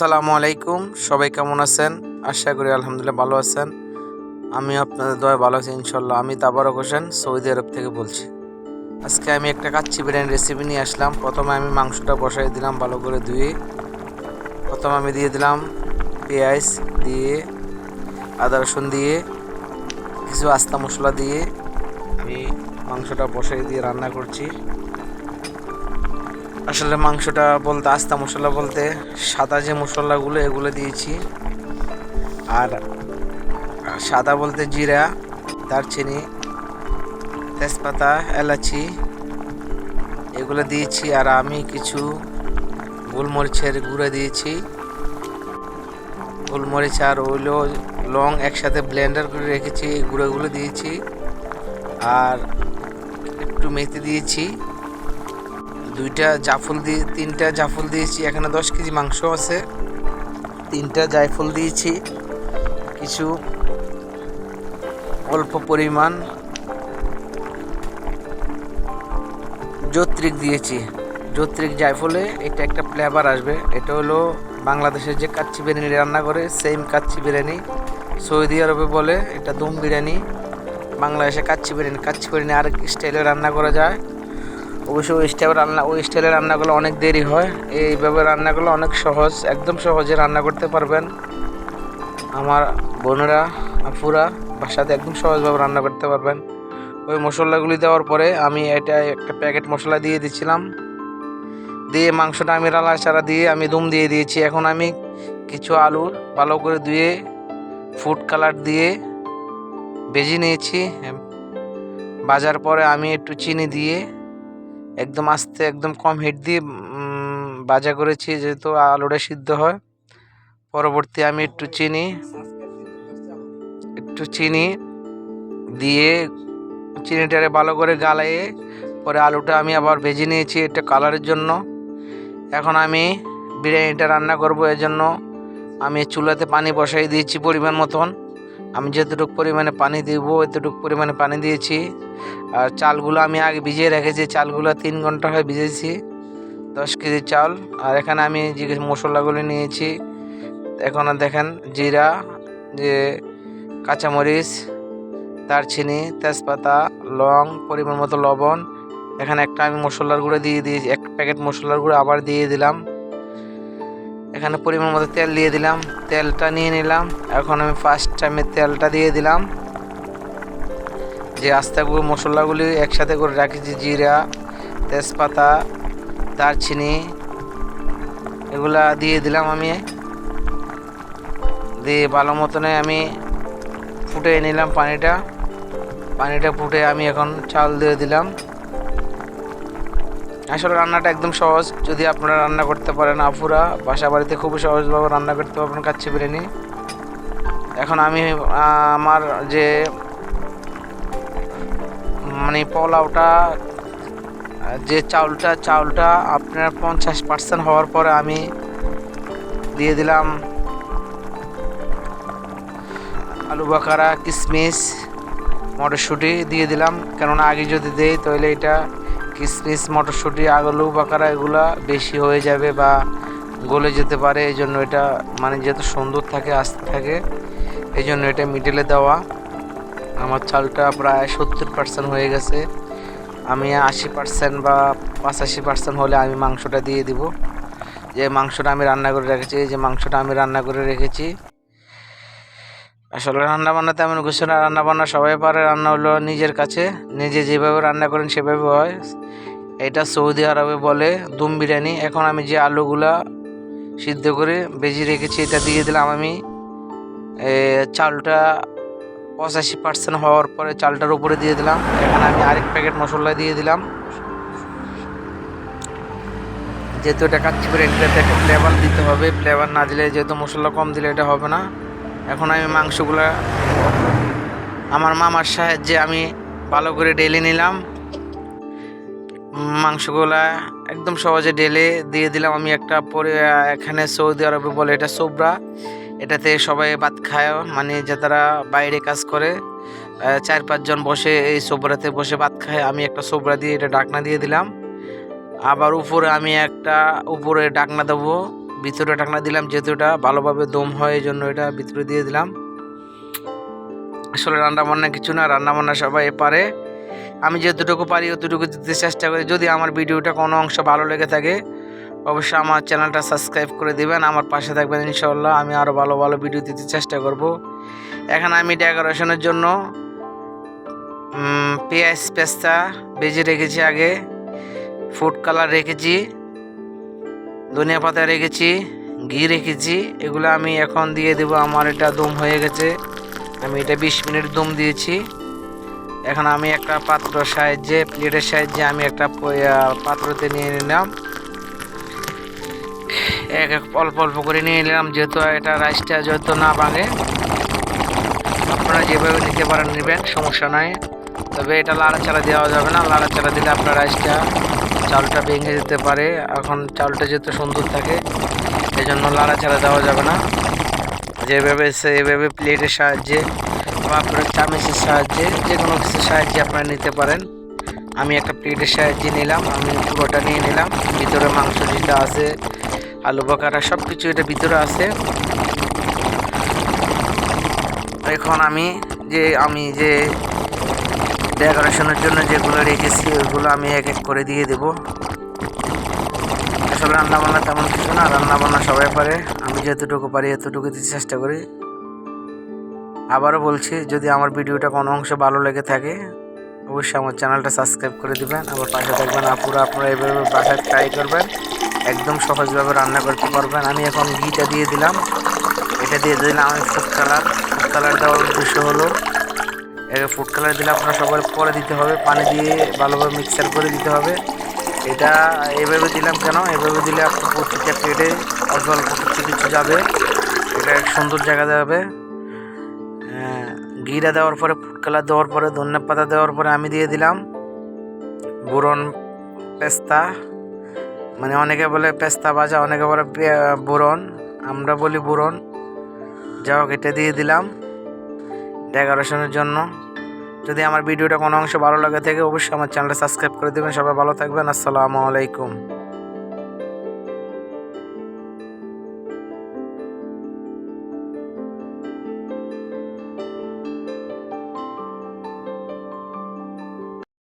আসসালামু আলাইকুম। সবাই কেমন আছেন? আশা করি আলহামদুলিল্লাহ ভালো আছেন। আমি আপনাদের দয়া ভালো আছি ইনশাল্লাহ আমি তাবারক হোসেন, সৌদি আরব থেকে বলছি। আজকে আমি একটা কাচ্চি বিরিয়ানি রেসিপি নিয়ে আসলাম। প্রথমে আমি মাংসটা বসাই দিলাম ভালো করে ধুয়ে। প্রথমে আমি দিয়ে দিলাম পেঁয়াজ দিয়ে, আদা রসুন দিয়ে, কিছু আস্তা মশলা দিয়ে। আমি মাংসটা বসাই দিয়ে রান্না করছি। আসলে মাংসটা বলতে, আস্তা মশলা বলতে, সাদা যে মশলাগুলো, এগুলো দিয়েছি। আর সাদা বলতে জিরা, দারচিনি, তেজপাতা, এলাচি, এগুলো দিয়েছি। আর আমি কিছু গোলমরিচের গুঁড়ো দিয়েছি। গোলমরিচ আর ওইলো লং একসাথে ব্লেন্ডার করে রেখেছি, এই গুঁড়োগুলো দিয়েছি। আর একটু মেথি দিয়েছি। দুইটা জাফল দিয়ে, তিনটা জাফল দিয়েছি, এখানে দশ কেজি মাংস আছে। তিনটা জায়ফল দিয়েছি, কিছু অল্প পরিমাণ যত্রিক দিয়েছি। যত্রিক জায়ফলে এটা একটা ফ্লেভার আসবে, এটা হলো বাংলাদেশের যে কাচ্চি বিরিয়ানি রান্না করে সেম কাচ্চি বিরিয়ানি। সৌদি আরবে বলে এটা দম বিরিয়ানি, বাংলাদেশে কাচ্চি বিরিয়ানি কাচ্চি বিরিয়ানি আরেক স্টাইলে রান্না করা যায়। অবশ্য ওই স্টাইলে রান্না, ওই স্টাইলে রান্নাগুলো অনেক দেরি হয়। এইভাবে রান্নাগুলো অনেক সহজ, একদম সহজে রান্না করতে পারবেন। আমার বোনেরা, আপুরা বাসাতে একদম সহজভাবে রান্না করতে পারবেন। ওই মশলাগুলি দেওয়ার পরে আমি এটা একটা প্যাকেট মশলা দিয়ে দিচ্ছিলাম। দিয়ে মাংসটা আমি রালা চারা দিয়ে আমি দুম দিয়ে দিয়েছি। এখন আমি কিছু আলু ভালো করে ধুয়ে ফুড কালার দিয়ে ভেজে নিয়েছি। বাজার পরে আমি একটু চিনি দিয়ে একদম আস্তে, একদম কম হিট দিয়ে ভাজা করেছি যেহেতু আলুটা সিদ্ধ হয়। পরবর্তী আমি একটু চিনি একটু চিনি দিয়ে চিনিটারে ভালো করে গালাইয়ে পরে আলুটা আমি আবার ভেজে নিয়েছি এটা কালারের জন্য। এখন আমি বিরিয়ানিটা রান্না করব এর জন্য আমি চুলাতে পানি বসাই দিয়েছি পরিমাণ মতন। আমি যতটুকু পরিমাণে পানি দিব, এতটুকু পরিমাণে পানি দিয়েছি। আর চালগুলো আমি আগে ভিজিয়ে রেখেছি, চালগুলো তিন ঘণ্টা হয় ভিজেছি, দশ কেজি চাল। আর এখানে আমি যে মশলাগুলো নিয়েছি, এখন দেখেন জিরা, যে কাঁচামরিচ, দারচিনি, তেজপাতা, লং, পরিমাণ মতো লবণ। এখানে একটা আমি মশলার গুঁড়ো দিয়ে দিয়েছি, এক প্যাকেট মশলার গুঁড়ো আবার দিয়ে দিলাম। এখানে পরিমাণ মতো তেল দিয়ে দিলাম, তেলটা নিয়ে নিলাম। এখন আমি ফার্স্ট টাইমে তেলটা দিয়ে দিলাম। যে আস্তাগুলো মশলাগুলি একসাথে করে রাখেছি, জিরা, তেজপাতা, দারচিনি, এগুলা দিয়ে দিলাম আমি। দিয়ে ভালো মতনে আমি ফুটে নিলাম পানিটা। পানিটা ফুটে আমি এখন চাল দিয়ে দিলাম। আসলে রান্নাটা একদম সহজ। যদি আপনারা রান্না করতে পারেন আফুরা বাসা বাড়িতে খুবই সহজভাবে রান্না করতে পারবেন কাচ্চি বিরিয়ানি। এখন আমি আমার যে মানে পোলাওটা, যে চাউলটা চাউলটা আপনার পঞ্চাশ পার্সেন্ট হওয়ার পরে আমি দিয়ে দিলাম আলু বাকারা কিশমিশ মটরশুঁটি দিয়ে দিলাম। কেননা আগে যদি দেই, তাহলে এটা কিশমিশ মটরশুঁটি, আলু বাকারা এগুলা বেশি হয়ে যাবে বা গলে যেতে পারে। এই জন্য এটা মানে যেহেতু সুন্দর থাকে, আসতে থাকে এই জন্য এটা মিডলে দেওয়া। আমার চালটা প্রায় সত্তর পার্সেন্ট হয়ে গেছে। আমি আশি পার্সেন্ট বা পঁচাশি পার্সেন্ট হলে আমি মাংসটা দিয়ে দিব। যে মাংসটা আমি রান্না করে রেখেছি যে মাংসটা আমি রান্না করে রেখেছি। আসলে রান্না বান্না তেমন কিছু না রান্না বান্না সবাই পারে। রান্না হলো নিজের কাছে। নিজে যেভাবে রান্না করেন সেভাবে হয়। এটা সৌদি আরবে বলে দুম বিরিয়ানি। এখন আমি যে আলুগুলা সিদ্ধ করে বেজে রেখেছি, এটা দিয়ে দিলাম আমি চালটা পঁচাশি পার্সেন্ট হওয়ার পরে চালটার উপরে দিয়ে দিলাম। এখানে আমি আরেক প্যাকেট মশলা দিয়ে দিলাম। যেহেতু এটা কাচ্চি বিরিয়ানিটাতে একটা ফ্লেভার দিতে হবে ফ্লেভার না দিলে যেহেতু মশলা কম দিলে এটা হবে না। এখন আমি মাংসগুলো আমার মামার সাহায্যে আমি ভালো করে ডেলে নিলাম। মাংসগুলা একদম সহজে ডেলে দিয়ে দিলাম। আমি একটা পরে এখানে সৌদি আরবে বলে এটা সোবরা। এটাতে সবাই ভাত খায় মানে যে তারা বাইরে কাজ করে চার পাঁচজন বসে এই সোবরাতে বসে ভাত খায়। আমি একটা সোবরা দিয়ে এটা ডাকনা দিয়ে দিলাম। আবার উপরে আমি একটা উপরে ডাকনা দেবো, ভিতরে ডাকনা দিলাম যেহেতু এটা ভালোভাবে দম হয় এই জন্য এটা ভিতরে দিয়ে দিলাম। আসলে রান্না বান্না কিছু না রান্না বান্না সবাই পারে। আমি যতটুকু পারি অতটুকু দিতে চেষ্টা করি। যদি আমার ভিডিওটা কোনো অংশ ভালো লেগে থাকে অবশ্যই আমার চ্যানেলটা সাবস্ক্রাইব করে দিবেন, আমার পাশে থাকবেন ইনশাল্লাহ আমি আরও ভালো ভালো ভিডিও দিতে চেষ্টা করব। এখানে আমি ডেকোরেশনের জন্য পেঁয়াজ পেস্তা বেজে রেখেছি আগে ফুড কালার রেখেছি, ধনিয়া পাতা রেখেছি, ঘি রেখেছি, এগুলো আমি এখন দিয়ে দেবো, আমার এটা দম হয়ে গেছে। আমি এটা বিশ মিনিট দম দিয়েছি। এখন আমি একটা পাত্র সাহায্যে প্লেটের সাহায্যে আমি একটা পাত্রতে নিয়ে নিলাম। এক এক অল্প অল্প করে নিয়ে নিলাম, যেহেতু এটা রাইসটা যেহেতু না ভাঙে আপনারা যেভাবে নিতে পারেন নেবেন, সমস্যা নাই। তবে এটা লাড়াচাড়া দেওয়া যাবে না, লাড়াচাড়া দিলে আপনার রাইসটা চালটা ভেঙে যেতে পারে। এখন চালটা যেহেতু সুন্দর থাকে এই জন্য লাড়াচাড়া দেওয়া যাবে না। যেভাবে সে, এভাবে প্লেটের সাহায্যে বা আপনার চামচের সাহায্যে যে কোনো কিছুর সাহায্যে আপনারা নিতে পারেন। আমি একটা প্লেটের সাহায্যে নিলাম, আমি পুরোটা নিয়ে নিলাম, ভিতরে মাংস যেটা আছে আলু বকারা সব কিছু এটা ভিতরে আছে। এখন আমি যে আমি যে ডেকোরেশনের জন্য যেগুলো রেখেছি ওইগুলো আমি এক এক করে দিয়ে দেব। আসলে রান্নাবান্না তেমন কিছু না, রান্নাবান্না সবাই পারে। আমি যতটুকু পারি এতটুকু দিতে চেষ্টা করি। আবারও বলছি, যদি আমার ভিডিওটা কোনো অংশ ভালো লেগে থাকে, অবশ্যই আমার চ্যানেলটা সাবস্ক্রাইব করে দিবেন। আমার পাশে থাকবেন আপুরা আপনারা এইভাবে বাসায় ট্রাই করবেন। একদম সহজভাবে রান্না করতে পারবেন। আমি এখন ঘিটা দিয়ে দিলাম। এটা দিয়ে দিলাম আমি ফুড কালার ফুড কালার দেওয়ার উদ্দেশ্য হলো এর ফুড কালার দিলে আপনার সবার পরে দিতে হবে। পানি দিয়ে ভালোভাবে মিক্সার করে দিতে হবে। এটা এভাবে দিলাম কেন? এভাবে দিলে আপনার প্রত্যেকটা প্লেটে অল্প অল্প কিছু কিছু যাবে। এটা এক সুন্দর জায়গা যাবে। আহ, ঘিটা দেওয়ার পরে ফুড কালার দেওয়ার পরে ধন্যা পাতা দেওয়ার পরে আমি দিয়ে দিলাম। বোরন পেস্তা। মানে অনেকে বলে পেস্তা ভাজা, অনেকে বলে বোরন। আমরা বলি বোরন। যা হোক, এটা দিয়ে দিলাম ডেকোরেশনের জন্য। যদি আমার ভিডিওটা কোনো অংশ ভালো লাগে থাকে, অবশ্যই আমার চ্যানেলটা সাবস্ক্রাইব করে দেবেন। সবাই ভালো থাকবেন। আসসালামু আলাইকুম।